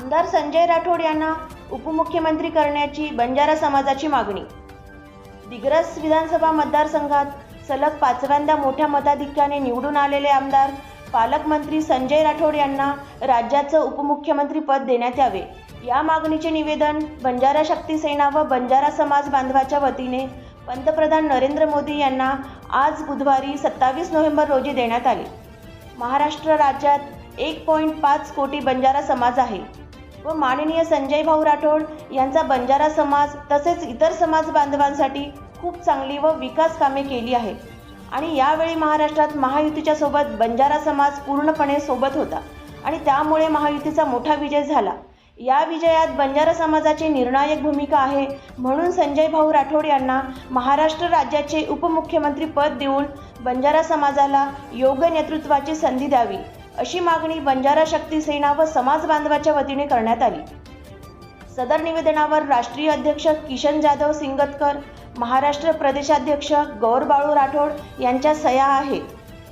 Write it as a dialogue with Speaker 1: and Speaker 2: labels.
Speaker 1: आमदार संजय राठोड यांना उपमुख्यमंत्री करण्याची बंजारा समाजाची मागणी. दिग्रस विधानसभा मतदारसंघात सलग पाचव्यांदा मोठ्या मताधिक्याने निवडून आलेले आमदार पालकमंत्री संजय राठोड यांना राज्याचं उपमुख्यमंत्री पद देण्यात यावे. या मागणीचे निवेदन बंजारा शक्ती सेना व बंजारा समाज बांधवाच्या वतीने पंतप्रधान नरेंद्र मोदी यांना आज बुधवारी सत्तावीस नोव्हेंबर रोजी देण्यात आले. महाराष्ट्र राज्यात एक पॉईंट पाच कोटी बंजारा समाज आहे. व माननीय संजय भाऊ राठोड यांचा बंजारा समाज तसेच इतर समाज बांधवांसाठी खूप चांगली व विकास कामे केली आहेत. आणि यावेळी महाराष्ट्रात महायुतीच्या सोबत बंजारा समाज पूर्णपणे सोबत होता. आणि त्यामुळे महायुतीचा मोठा विजय झाला. या विजयात बंजारा समाजाची निर्णायक भूमिका आहे म्हणून संजय भाऊ राठोड यांना महाराष्ट्र राज्याचे उपमुख्यमंत्री पद देऊन बंजारा समाजाला योग्य नेतृत्वाची संधी द्यावी. अशी मागणी बंजारा शक्ती सेना व समाज बांधवाच्या वतीने करण्यात आली. सदर निवेदनावर राष्ट्रीय अध्यक्ष किशन जाधव सिंगतकर महाराष्ट्र प्रदेशाध्यक्ष गौर बाळू राठोड यांच्या सह्या आहेत.